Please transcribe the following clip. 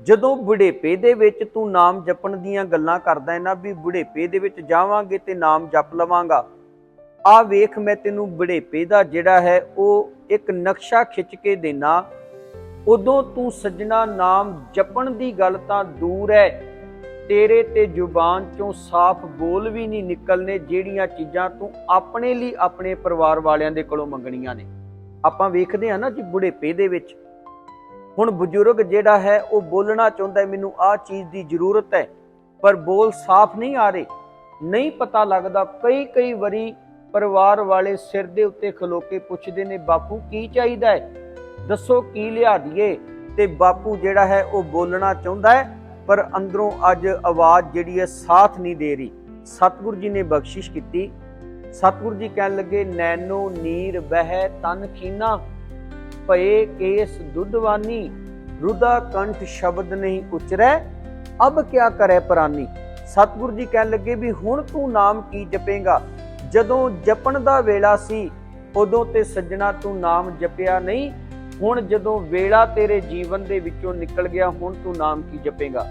ਜਦੋਂ ਬੁਢੇਪੇ ਦੇ ਵਿੱਚ ਤੂੰ ਨਾਮ ਜਪਣ ਦੀਆਂ ਗੱਲਾਂ ਕਰਦਾ ਹੈ ਨਾ ਵੀ ਬੁਢੇਪੇ ਦੇ ਵਿੱਚ ਜਾਵਾਂਗੇ ਤੇ ਨਾਮ ਜਪ ਲਵਾਂਗਾ ਆ ਵੇਖ ਮੈਂ ਤੈਨੂੰ ਬੁਢੇਪੇ ਦਾ ਜਿਹੜਾ ਹੈ ਉਹ ਇੱਕ ਨਕਸ਼ਾ ਖਿੱਚ ਕੇ ਦੇਣਾ। ਉਦੋਂ ਤੂੰ ਸੱਜਣਾ ਨਾਮ ਜਪਣ ਦੀ ਗੱਲ ਤਾਂ ਦੂਰ ਹੈ, ਤੇਰੇ ਤੇ ਜ਼ੁਬਾਨ ਚੋਂ ਸਾਫ਼ ਬੋਲ ਵੀ ਨਹੀਂ ਨਿਕਲਨੇ ਜਿਹੜੀਆਂ ਚੀਜ਼ਾਂ ਤੂੰ ਆਪਣੇ ਲਈ ਆਪਣੇ ਪਰਿਵਾਰ ਵਾਲਿਆਂ ਦੇ ਕੋਲੋਂ ਮੰਗਣੀਆਂ ਨੇ। ਆਪਾਂ ਵੇਖਦੇ ਹਾਂ ਨਾ ਜੀ ਬੁਢੇਪੇ ਦੇ ਵਿੱਚ ਹੁਣ ਬਜ਼ੁਰਗ ਜਿਹੜਾ ਹੈ, ਉਹ ਬੋਲਣਾ ਚਾਹੁੰਦਾ ਹੈ, ਮੈਨੂੰ ਆਹ ਚੀਜ਼ ਦੀ ਜ਼ਰੂਰਤ ਹੈ। ਪਰ ਬੋਲ ਸਾਫ਼ ਨਹੀਂ ਆ ਰਹੇ। ਨਹੀਂ ਪਤਾ ਲੱਗਦਾ ਕਈ ਕਈ ਵਾਰੀ ਪਰਿਵਾਰ ਵਾਲੇ ਸਿਰ ਦੇ ਉੱਤੇ ਖਲੋ ਕੇ ਪੁੱਛਦੇ ਨੇ, ਬਾਪੂ, ਕੀ ਚਾਹੀਦਾ ਹੈ? ਦੱਸੋ, ਕੀ ਲਿਆ ਦਈਏ? ਤੇ ਬਾਪੂ ਜਿਹੜਾ ਹੈ, ਉਹ ਬੋਲਣਾ ਚਾਹੁੰਦਾ ਹੈ, ਪਰ ਅੰਦਰੋਂ ਅੱਜ ਆਵਾਜ਼ ਜਿਹੜੀ ਹੈ, ਸਾਥ ਨਹੀਂ ਦੇ ਰਹੀ। ਸਤਿਗੁਰੂ ਜੀ ਨੇ ਬਖਸ਼ਿਸ਼ ਕੀਤੀ। ਸਤਿਗੁਰੂ ਜੀ ਕਹਿਣ ਲੱਗੇ ਨੈਨੋ ਨੀਰ ਬਹਿ ਤਨ ਖੀਨਾ। ਭਏ ਕੇਸ ਦੁੱਧਵਾਨੀ, ਰੁਦਾ ਕੰਠ ਸ਼ਬਦ ਨਹੀਂ ਉਚਰੈ, ਅਬ ਕਿਆ ਕਰੇ ਪ੍ਰਾਨੀ? ਸਤਿਗੁਰੂ ਜੀ ਕਹਿਣ ਲੱਗੇ ਵੀ ਹੁਣ ਤੂੰ ਨਾਮ ਕੀ ਜਪੇਗਾ? ਜਦੋਂ ਜਪਣ ਦਾ ਵੇਲਾ ਸੀ, ਉਦੋਂ ਤੇ ਸੱਜਣਾ ਤੂੰ ਨਾਮ ਜਪਿਆ ਨਹੀਂ, ਹੁਣ ਜਦੋਂ ਵੇਲਾ ਤੇਰੇ ਜੀਵਨ ਦੇ ਵਿੱਚੋਂ ਨਿਕਲ ਗਿਆ, ਹੁਣ ਤੂੰ ਨਾਮ ਕੀ ਜਪੇਗਾ?